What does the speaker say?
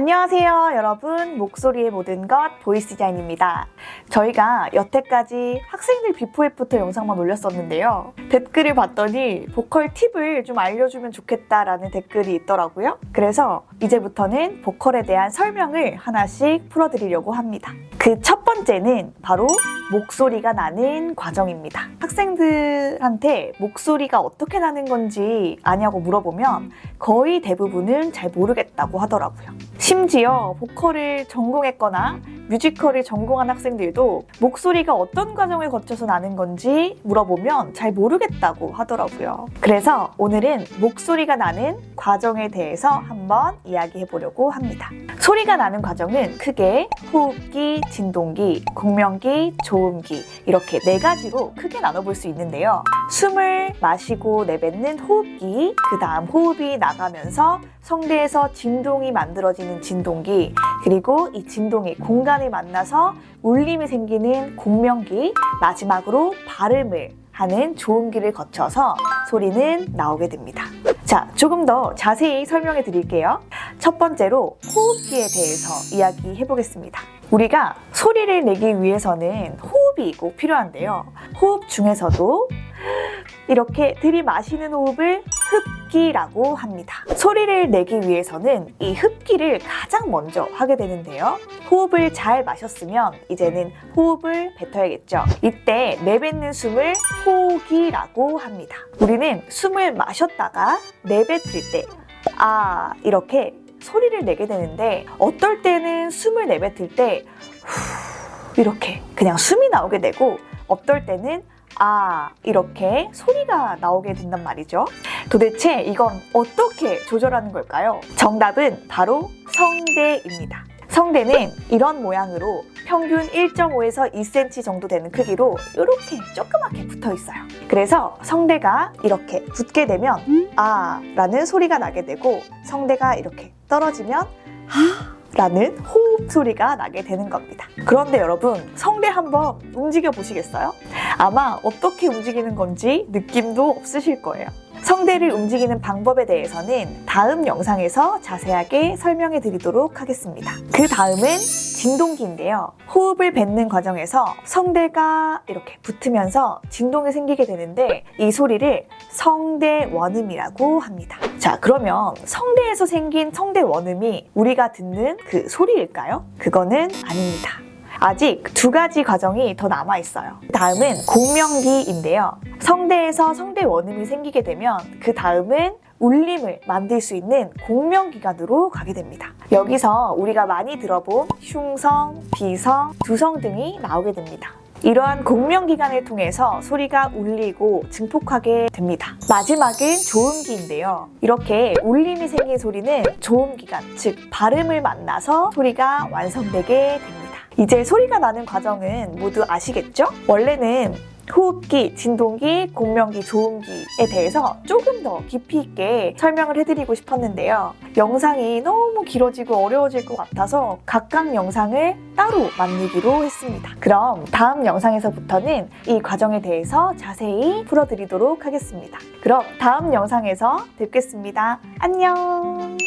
안녕하세요, 여러분. 목소리의 모든 것 보이스 디자인입니다. 저희가 여태까지 학생들 비포 애프터 영상만 올렸었는데요. 댓글을 봤더니 보컬 팁을 좀 알려주면 좋겠다라는 댓글이 있더라고요. 그래서 이제부터는 보컬에 대한 설명을 하나씩 풀어드리려고 합니다. 그 첫 번째는 바로 목소리가 나는 과정입니다. 학생들한테 목소리가 어떻게 나는 건지 아냐고 물어보면 거의 대부분은 잘 모르겠다고 하더라고요. 심지어 보컬을 전공했거나 뮤지컬을 전공한 학생들도 목소리가 어떤 과정을 거쳐서 나는 건지 물어보면 잘 모르겠다고 하더라고요. 그래서 오늘은 목소리가 나는 과정에 대해서 한번 이야기해 보려고 합니다. 소리가 나는 과정은 크게 호흡기, 진동기, 공명기, 조음기 이렇게 네 가지로 크게 나눠볼 수 있는데요. 숨을 마시고 내뱉는 호흡기, 그 다음 호흡이 나가면서 성대에서 진동이 만들어지는 진동기, 그리고 이 진동이 공간을 만나서 울림이 생기는 공명기, 마지막으로 발음을 하는 조음기를 거쳐서 소리는 나오게 됩니다. 자, 조금 더 자세히 설명해 드릴게요. 첫 번째로 호흡기에 대해서 이야기해 보겠습니다. 우리가 소리를 내기 위해서는 호흡이 꼭 필요한데요. 호흡 중에서도 이렇게 들이마시는 호흡을 흡기라고 합니다. 소리를 내기 위해서는 이 흡기를 가장 먼저 하게 되는데요. 호흡을 잘 마셨으면 이제는 호흡을 뱉어야겠죠. 이때 내뱉는 숨을 호기라고 합니다. 우리는 숨을 마셨다가 내뱉을 때 아, 이렇게 소리를 내게 되는데 어떨 때는 숨을 내뱉을 때 후, 이렇게 그냥 숨이 나오게 되고 어떨 때는 아, 이렇게 소리가 나오게 된단 말이죠. 도대체 이건 어떻게 조절하는 걸까요? 정답은 바로 성대입니다. 성대는 이런 모양으로 평균 1.5에서 2cm 정도 되는 크기로 이렇게 조그맣게 붙어 있어요. 그래서 성대가 이렇게 붙게 되면 아 라는 소리가 나게 되고 성대가 이렇게 떨어지면 하 라는 호흡 소리가 나게 되는 겁니다. 그런데 여러분, 성대 한번 움직여 보시겠어요? 아마 어떻게 움직이는 건지 느낌도 없으실 거예요. 성대를 움직이는 방법에 대해서는 다음 영상에서 자세하게 설명해 드리도록 하겠습니다. 그 다음은 진동기인데요. 호흡을 뱉는 과정에서 성대가 이렇게 붙으면서 진동이 생기게 되는데 이 소리를 성대 원음이라고 합니다. 자, 그러면 성대에서 생긴 성대 원음이 우리가 듣는 그 소리일까요? 그거는 아닙니다. 아직 두 가지 과정이 더 남아 있어요. 다음은 공명기인데요. 성대에서 성대 원음이 생기게 되면 그 다음은 울림을 만들 수 있는 공명기관으로 가게 됩니다. 여기서 우리가 많이 들어본 흉성, 비성, 두성 등이 나오게 됩니다. 이러한 공명기관을 통해서 소리가 울리고 증폭하게 됩니다. 마지막은 조음기인데요. 이렇게 울림이 생긴 소리는 조음기관, 즉 발음을 만나서 소리가 완성되게 됩니다. 이제 소리가 나는 과정은 모두 아시겠죠? 원래는 호흡기, 진동기, 공명기, 조음기에 대해서 조금 더 깊이 있게 설명을 해드리고 싶었는데요. 영상이 너무 길어지고 어려워질 것 같아서 각각 영상을 따로 만들기로 했습니다. 그럼 다음 영상에서부터는 이 과정에 대해서 자세히 풀어드리도록 하겠습니다. 그럼 다음 영상에서 뵙겠습니다. 안녕!